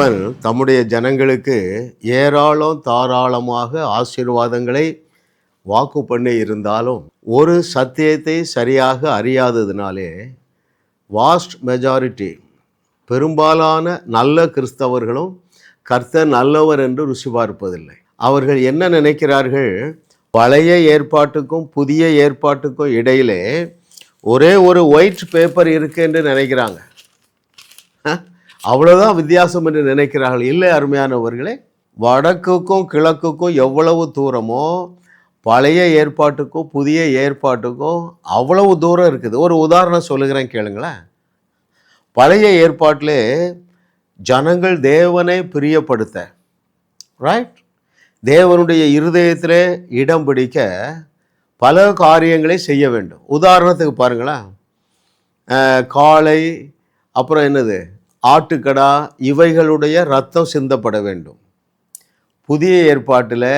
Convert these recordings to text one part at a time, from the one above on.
தேவன் தம்முடைய ஜனங்களுக்கு ஏராளம் தாராளமாக ஆசீர்வாதங்களை வாக்கு பண்ணி இருந்தாலும் ஒரு சத்தியத்தை சரியாக அறியாததினாலே வாஸ்ட் மெஜாரிட்டி பெரும்பாலான நல்ல கிறிஸ்தவர்களும் கர்த்தர் நல்லவர் என்று ருசி பார்ப்பதில்லை. அவர்கள் என்ன நினைக்கிறார்கள்? பழைய ஏற்பாட்டுக்கும் புதிய ஏற்பாட்டுக்கும் இடையிலே ஒரே ஒரு ஒயிட் பேப்பர் இருக்கு என்று நினைக்கிறாங்க. அவ்வளோதான் வித்தியாசம் என்று நினைக்கிறார்கள். இல்லை அருமையானவர்களே வடக்குக்கும் கிழக்குக்கும் எவ்வளவு தூரமோ பழைய ஏற்பாட்டுக்கும் புதிய ஏற்பாட்டுக்கும் அவ்வளவு தூரம் இருக்குது. ஒரு உதாரணம் சொல்லுகிறேன் கேளுங்களேன். பழைய ஏற்பாட்டிலே ஜனங்கள் தேவனை பிரியப்படுத்த ரைட் தேவனுடைய இருதயத்தில் இடம் பிடிக்க பல காரியங்களை செய்ய வேண்டும். உதாரணத்துக்கு பாருங்களேன். காலை அப்புறம் என்னது? ஆட்டுக்கடா இவைகளுடைய ரத்தம் சிந்தப்பட வேண்டும். புதிய ஏற்பாட்டில்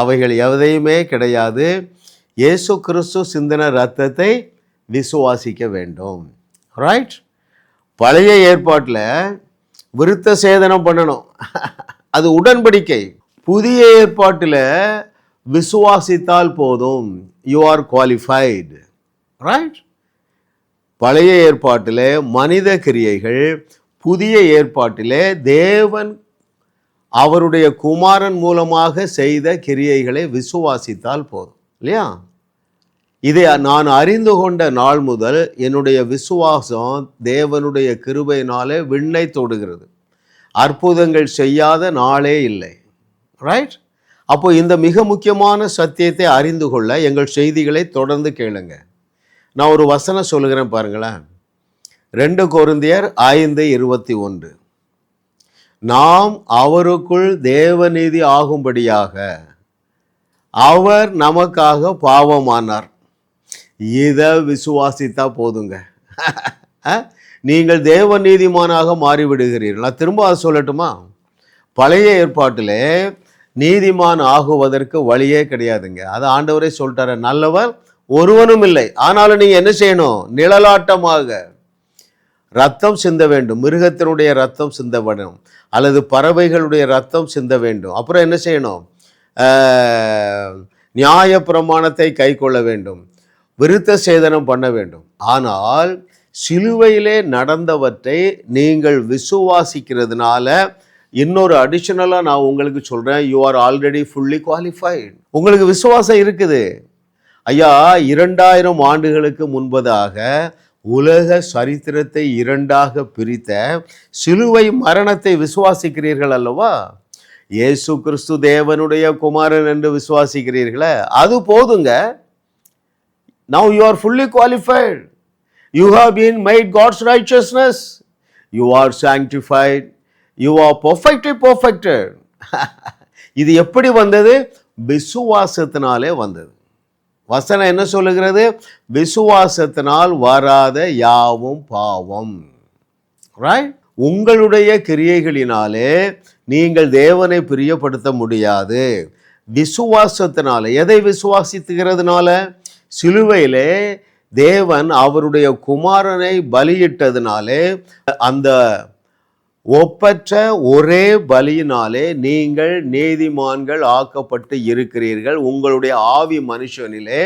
அவைகள் எதையுமே கிடையாது. இயேசு கிறிஸ்து சிந்தன ரத்தத்தை விசுவாசிக்க வேண்டும். ரைட் பழைய ஏற்பாட்டில் விருத்த சேதனம் பண்ணணும். அது உடன்படிக்கை. புதிய ஏற்பாட்டில் விசுவாசித்தால் போதும். யூ ஆர் குவாலிஃபைடு ரைட் பழைய ஏற்பாட்டில் மனித கிரியைகள் புதிய ஏற்பாட்டிலே தேவன் அவருடைய குமாரன் மூலமாக செய்த கிரியைகளை விசுவாசித்தால் போதும் இல்லையா? இதை நான் அறிந்து கொண்ட நாள் முதல் என்னுடைய விசுவாசம் தேவனுடைய கிருபையினாலே விண்ணை தொடுகிறது. அற்புதங்கள் செய்யாத நாளே இல்லை ரைட் அப்போ இந்த மிக முக்கியமான சத்தியத்தை அறிந்து கொள்ள எங்கள் செய்திகளை தொடர்ந்து கேளுங்க. நான் ஒரு வசனம் சொல்லுகிறேன் பாருங்களேன். ரெண்டு கொருந்தியர் ஐந்து இருபத்தி ஒன்று. நாம் அவருக்குள் தேவநீதி ஆகும்படியாக அவர் நமக்காக பாவமானார். இதை விசுவாசித்தா போதுங்க. நீங்கள் தேவ நீதிமானாக மாறிவிடுகிறீர்கள். நான் திரும்ப அதை சொல்லட்டுமா? பழைய ஏற்பாட்டிலே நீதிமான் ஆகுவதற்கு வழியே கிடையாதுங்க. அது ஆண்டவரே சொல்லிட்டாரு. நல்லவர் ஒருவனும் இல்லை. ஆனாலும் நீங்கள் என்ன செய்யணும்? நிழலாட்டமாக. ரத்தம் சிந்த வேண்டும். மிருகத்தினுடைய ரத்தம் சிந்த வேண்டும். அல்லது பறவைகளுடைய ரத்தம் சிந்த வேண்டும். அப்புறம் என்ன செய்யணும்? நியாய பிரமாணத்தை கை கொள்ள வேண்டும். விருத்த சேதனம் பண்ண வேண்டும். ஆனால் சிலுவையிலே நடந்தவற்றை நீங்கள் விசுவாசிக்கிறதுனால இன்னொரு அடிஷனலாக நான் உங்களுக்கு சொல்கிறேன் you are already fully qualified உங்களுக்கு விசுவாசம் இருக்குது. ஐயா இரண்டாயிரம் ஆண்டுகளுக்கு முன்பதாக உலக சரித்திரத்தை இரண்டாக பிரித்த சிலுவை மரணத்தை விசுவாசிக்கிறீர்கள் அல்லவா? இயேசு கிறிஸ்து தேவனுடைய குமாரன் என்று விசுவாசிக்கிறீர்களே அது போதுங்க. Now you are fully qualified you have been made God's richness you are sanctified you are perfectly perfected இது எப்படி வந்தது? விசுவாசத்தினாலே வந்தது. வசனம் என்ன சொல்லுகிறது? விசுவாசத்தினால் வராத யாவும் பாவம். ரைட் உங்களுடைய கிரியைகளினாலே நீங்கள் தேவனை பிரியப்படுத்த முடியாது. விசுவாசத்தினால. எதை விசுவாசித்துகிறதுனால? சிலுவையிலே தேவன் அவருடைய குமாரனை பலியிட்டதுனாலே அந்த ஒப்பற்ற ஒரே பலியினாலே நீங்கள் நீதிமான்கள் ஆக்கப்பட்டு இருக்கிறீர்கள். உங்களுடைய ஆவி மனுஷனிலே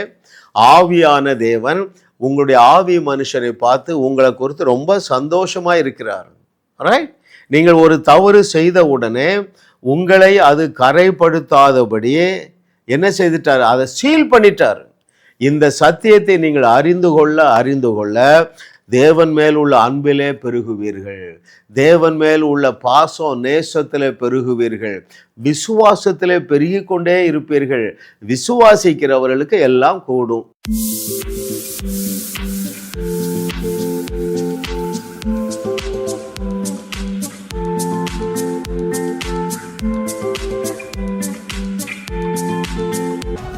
ஆவியான தேவன் உங்களுடைய ஆவி மனுஷனை பார்த்து உங்களை குறித்து ரொம்ப சந்தோஷமாக இருக்கிறார். ரைட் நீங்கள் ஒரு தவறு செய்த உடனே உங்களை அது கரைப்படுத்தாதபடி என்ன செய்துட்டார்? அதை சீல் பண்ணிட்டார். இந்த சத்தியத்தை நீங்கள் அறிந்து கொள்ள அறிந்து கொள்ள தேவன் மேல் உள்ள அன்பிலே பெருகுவீர்கள். தேவன் மேல் உள்ள பாசம் நேசத்திலே பெருகுவீர்கள். விசுவாசத்திலே பெருகி கொண்டே இருப்பீர்கள். விசுவாசிக்கிறவர்களுக்கு எல்லாம் கூடும்.